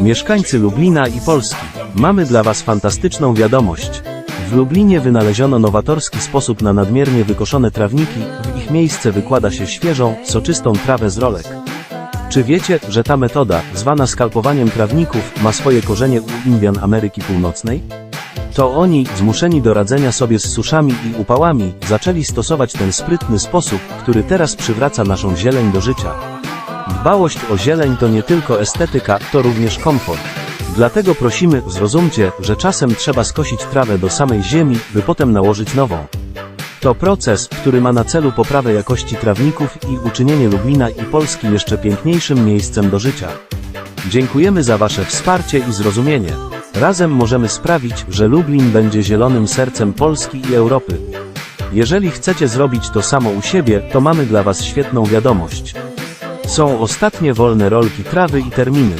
Mieszkańcy Lublina i Polski, mamy dla Was fantastyczną wiadomość. W Lublinie wynaleziono nowatorski sposób na nadmiernie wykoszone trawniki, w ich miejsce wykłada się świeżą, soczystą trawę z rolek. Czy wiecie, że ta metoda, zwana skalpowaniem trawników, ma swoje korzenie u Indian Ameryki Północnej? To oni, zmuszeni do radzenia sobie z suszami i upałami, zaczęli stosować ten sprytny sposób, który teraz przywraca naszą zieleń do życia. Dbałość o zieleń to nie tylko estetyka, to również komfort. Dlatego prosimy, zrozumcie, że czasem trzeba skosić trawę do samej ziemi, by potem nałożyć nową. To proces, który ma na celu poprawę jakości trawników i uczynienie Lublina i Polski jeszcze piękniejszym miejscem do życia. Dziękujemy za Wasze wsparcie i zrozumienie. Razem możemy sprawić, że Lublin będzie zielonym sercem Polski i Europy. Jeżeli chcecie zrobić to samo u siebie, to mamy dla Was świetną wiadomość. Są ostatnie wolne rolki trawy i terminy.